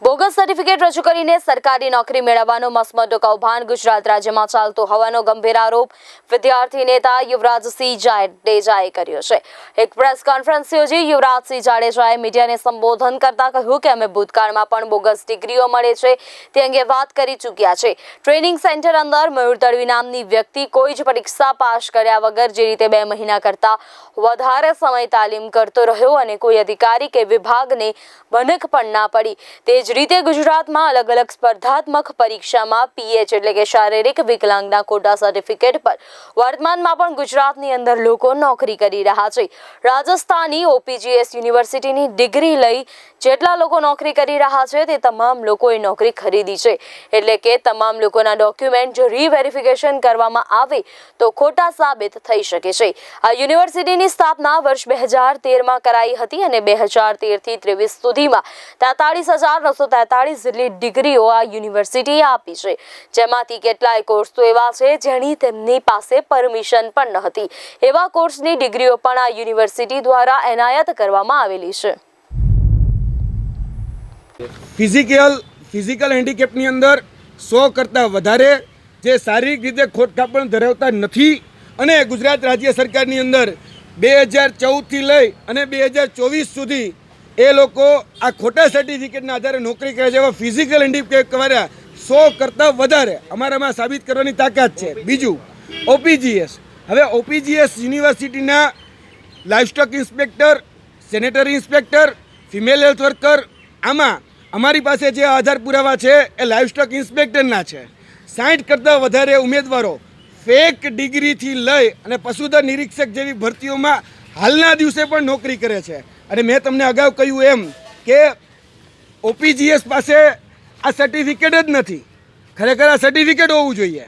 Bogus certificate રજૂ કરીને સરકારી નોકરી મેળવવાનો મસમતો કૌભાંડ ગુજરાત રાજ્યમાં ચાલતો હોવાનો ગંભીર આરોપ વિદ્યાર્થી નેતા યુવરાજસિંહ જાડેજાએ કર્યો છે. એક પ્રેસ કોન્ફરન્સ યોજી યુવરાજસિંહ જાડેજાએ મીડિયાને સંબોધન કરતા કહ્યું કે અમે ભૂતકાળમાં પણ બોગસ ડિગ્રીઓ મળે છે. તે અંગે વાત કરી ચૂક્યા છે. ટ્રેનિંગ સેન્ટર અંદર મયુર તડવી નામની વ્યક્તિ કોઈ જ પરીક્ષા પાસ કર્યા વગર જે રીતે બે મહિના કરતા વધારે સમય તાલીમ કરતો રહ્યો અને કોઈ અધિકારી કે વિભાગને ભનક પણ ના પડી. તે જ રીતે ગુજરાતમાં અલગ અલગ સ્પર્ધાત્મક પરીક્ષામાં પીએચ એટલે કે શારીરિક વિકલાંગના કોટા સર્ટિફિકેટ પર વર્તમાનમાં પણ ગુજરાતની અંદર લોકો નોકરી કરી રહ્યા છે. રાજસ્થાની ઓપીજીએસ યુનિવર્સિટીની ડિગ્રી લઈ જેટલા લોકો નોકરી કરી રહ્યા છે તે તમામ લોકોએ નોકરી ખરીદી છે. એટલે કે તમામ લોકોના ડોક્યુમેન્ટ જો રીવેરિફિકેશન કરવામાં આવે તો ખોટા સાબિત થઈ શકે છે. આ યુનિવર્સિટીની સ્થાપના વર્ષ બે હજાર તેરમાં કરાઈ હતી અને બે હજાર તેરથી ત્રેવીસ સુધીમાં તેતાળીસ હજાર નવસો તેતાળીસ જેટલી ડિગ્રીઓ આ યુનિવર્સિટીએ આપી છે. જેમાંથી કેટલાય કોર્સ તો એવા છે જેની તેમની પાસે પરમિશન પણ ન હતી એવા કોર્સની ડિગ્રીઓ પણ આ યુનિવર્સિટી દ્વારા એનાયત કરવામાં આવેલી છે. ફિઝિકલ ફિઝિકલ હેન્ડીકેપની અંદર સો કરતાં વધારે જે શારીરિક રીતે ખોટખાપણ ધરાવતા નથી અને ગુજરાત રાજ્ય સરકારની અંદર બે હજાર ચૌદથી લઈ અને બે હજાર ચોવીસ સુધી એ લોકો આ ખોટા સર્ટિફિકેટના આધારે નોકરી કરે છે. એવા ફિઝિકલ હેન્ડીકેપ વાળા સો કરતાં વધારે અમારામાં સાબિત કરવાની તાકાત છે. બીજું ઓપીજીએસ હવે ઓપીજીએસ યુનિવર્સિટીના livestock inspector sanitary inspector female health worker આમાં અમારી પાસે જે આધાર પુરાવા છે એ લાઇવસ્ટોક ઇન્સ્પેક્ટરના છે. સાઠ કરતાં વધારે ઉમેદવારો ફેક ડિગ્રીથી લઈ અને પશુધન નિરીક્ષક જેવી ભરતીઓમાં હાલના દિવસે પણ નોકરી કરે છે. અને મેં તમને અગાઉ કહ્યું એમ કે ઓપીજીએસ પાસે આ સર્ટિફિકેટ જ નથી. ખરેખર આ સર્ટિફિકેટ હોવું જોઈએ.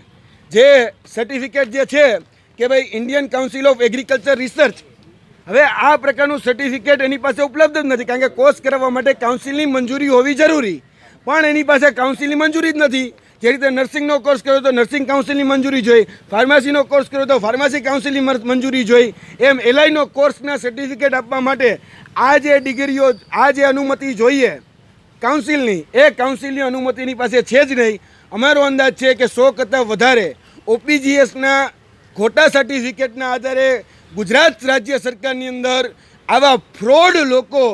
જે સર્ટિફિકેટ જે છે કે ભાઈ Indian council of agriculture research હવે આ પ્રકારનું સર્ટિફિકેટ એની પાસે ઉપલબ્ધ જ નથી. કારણ કે કોર્સ કરવા માટે કાઉન્સિલની મંજૂરી હોવી જરૂરી. પણ એની પાસે કાઉન્સિલની મંજૂરી જ નથી. જે રીતે નર્સિંગનો કોર્સ કર્યો તો નર્સિંગ કાઉન્સિલની મંજૂરી જોઈ, ફાર્મસીનો કોર્સ કર્યો તો ફાર્મસી કાઉન્સિલની મંજૂરી જોઈ. એમ એલઆઈનો કોર્સના સર્ટિફિકેટ આપવા માટે આ જે ડિગ્રીઓ, આ જે અનુમતિ જોઈએ, કાઉન્સિલની, એ કાઉન્સિલની અનુમતિની પાસે છે જ નહીં. અમારો અંદાજ છે કે સો કરતાં વધારે ઓપીજીએસના ખોટા સર્ટિફિકેટના આધારે ગુજરાત રાજ્ય સરકારની અંદર આવા ફ્રોડ લોકો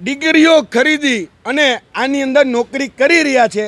ડિગ્રીઓ ખરીદી અને આની અંદર નોકરી કરી રહ્યા છે.